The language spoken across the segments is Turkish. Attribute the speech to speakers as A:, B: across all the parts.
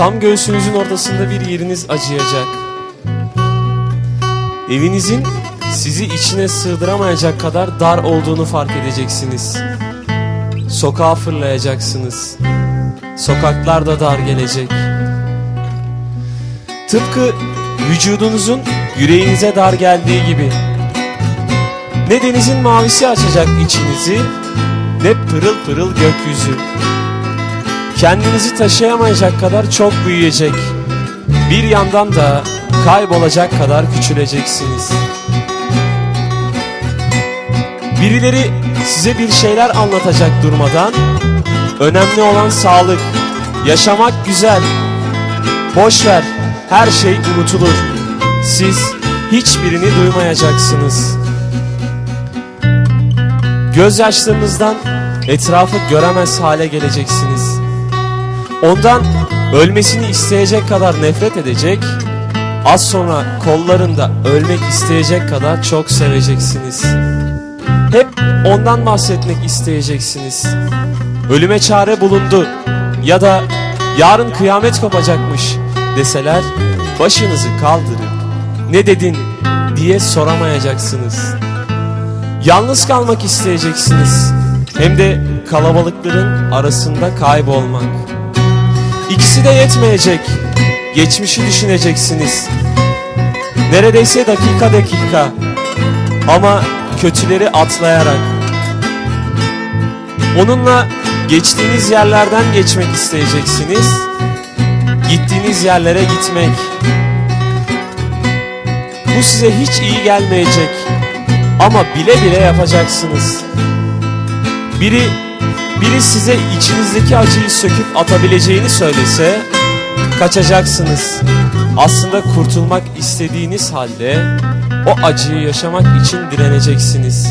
A: Tam göğsünüzün ortasında bir yeriniz acıyacak. Evinizin sizi içine sığdıramayacak kadar dar olduğunu fark edeceksiniz. Sokağa fırlayacaksınız. Sokaklar da dar gelecek. Tıpkı vücudunuzun yüreğinize dar geldiği gibi. Ne denizin mavisi açacak içinizi, ne pırıl pırıl gökyüzü. Kendinizi taşıyamayacak kadar çok büyüyecek. Bir yandan da kaybolacak kadar küçüleceksiniz. Birileri size bir şeyler anlatacak durmadan. Önemli olan sağlık. Yaşamak güzel. Boş ver. Her şey unutulur. Siz hiçbirini duymayacaksınız. Gözyaşlarınızdan etrafı göremez hale geleceksiniz. Ondan ölmesini isteyecek kadar nefret edecek, az sonra kollarında ölmek isteyecek kadar çok seveceksiniz. Hep ondan bahsetmek isteyeceksiniz. Ölüme çare bulundu ya da yarın kıyamet kopacakmış deseler başınızı kaldırıp ne dedin diye soramayacaksınız. Yalnız kalmak isteyeceksiniz. Hem de kalabalıkların arasında kaybolmak. İkisi de yetmeyecek. Geçmişi düşüneceksiniz. Neredeyse dakika dakika. Ama kötüleri atlayarak. Onunla geçtiğiniz yerlerden geçmek isteyeceksiniz. Gittiğiniz yerlere gitmek. Bu size hiç iyi gelmeyecek. Ama bile bile yapacaksınız. Biri biri size içinizdeki acıyı söküp atabileceğini söylese kaçacaksınız. Aslında kurtulmak istediğiniz halde o acıyı yaşamak için direneceksiniz.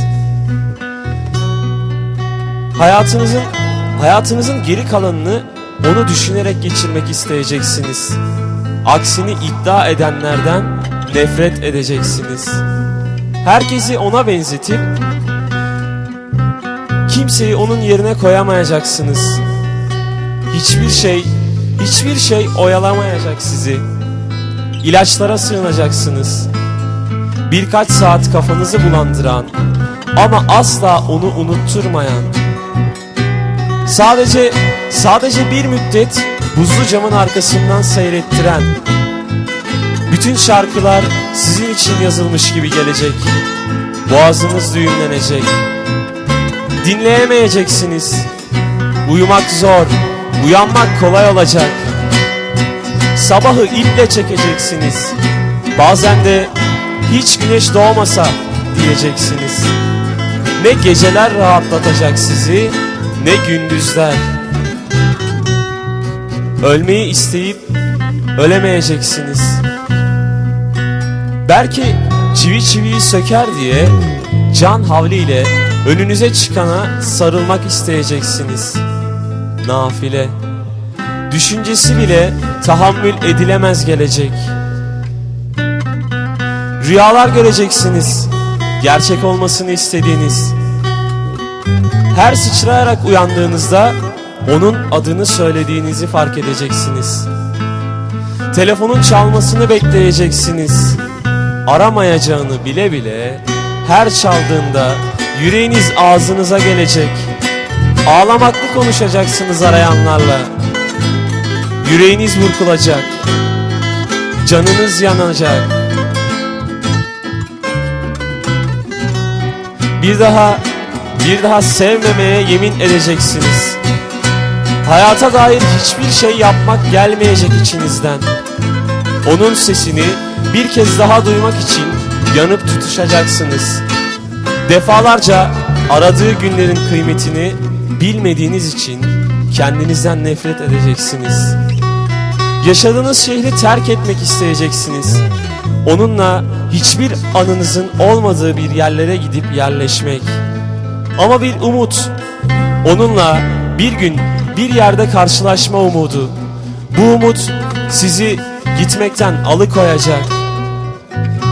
A: Hayatınızın hayatınızın geri kalanını onu düşünerek geçirmek isteyeceksiniz. Aksini iddia edenlerden nefret edeceksiniz. Herkesi ona benzetip kimseyi onun yerine koyamayacaksınız. Hiçbir şey, hiçbir şey oyalamayacak sizi. İlaçlara sığınacaksınız. Birkaç saat kafanızı bulandıran ama asla onu unutturmayan. Sadece sadece bir müddet buzlu camın arkasından seyrettiren. Bütün şarkılar sizin için yazılmış gibi gelecek. Boğazınız düğümlenecek. Dinleyemeyeceksiniz. Uyumak zor, uyanmak kolay olacak. Sabahı iple çekeceksiniz. Bazen de hiç güneş doğmasa diyeceksiniz. Ne geceler rahatlatacak sizi, ne gündüzler. Ölmeyi isteyip ölemeyeceksiniz. Belki çivi çiviyi söker diye can havliyle önünüze çıkana sarılmak isteyeceksiniz. Nafile. Düşüncesi bile tahammül edilemez gelecek. Rüyalar göreceksiniz. Gerçek olmasını istediğiniz. Her sıçrayarak uyandığınızda onun adını söylediğinizi fark edeceksiniz. Telefonun çalmasını bekleyeceksiniz. Aramayacağını bile bile her çaldığında yüreğiniz ağzınıza gelecek. Ağlamaklı konuşacaksınız arayanlarla. Yüreğiniz burkulacak. Canınız yanacak. Bir daha bir daha sevmemeye yemin edeceksiniz. Hayata dair hiçbir şey yapmak gelmeyecek içinizden. Onun sesini bir kez daha duymak için yanıp tutuşacaksınız. Defalarca aradığı günlerin kıymetini bilmediğiniz için kendinizden nefret edeceksiniz. Yaşadığınız şehri terk etmek isteyeceksiniz. Onunla hiçbir anınızın olmadığı bir yerlere gidip yerleşmek. Ama bir umut. Onunla bir gün bir yerde karşılaşma umudu. Bu umut sizi gitmekten alıkoyacak.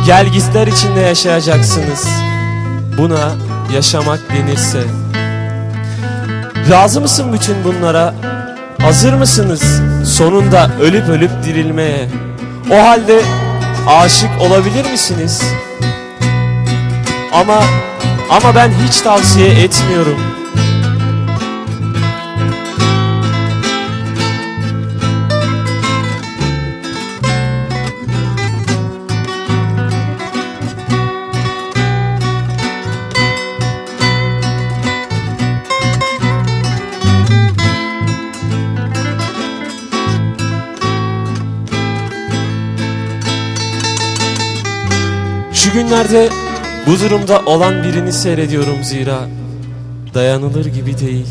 A: Gel gitler içinde yaşayacaksınız. Buna yaşamak denirse. Razı mısın bütün bunlara? Hazır mısınız? sonunda ölüp ölüp dirilmeye. O halde aşık olabilir misiniz? Ama ama ben hiç tavsiye etmiyorum. Şu günlerde bu durumda olan birini seyrediyorum zira dayanılır gibi değil.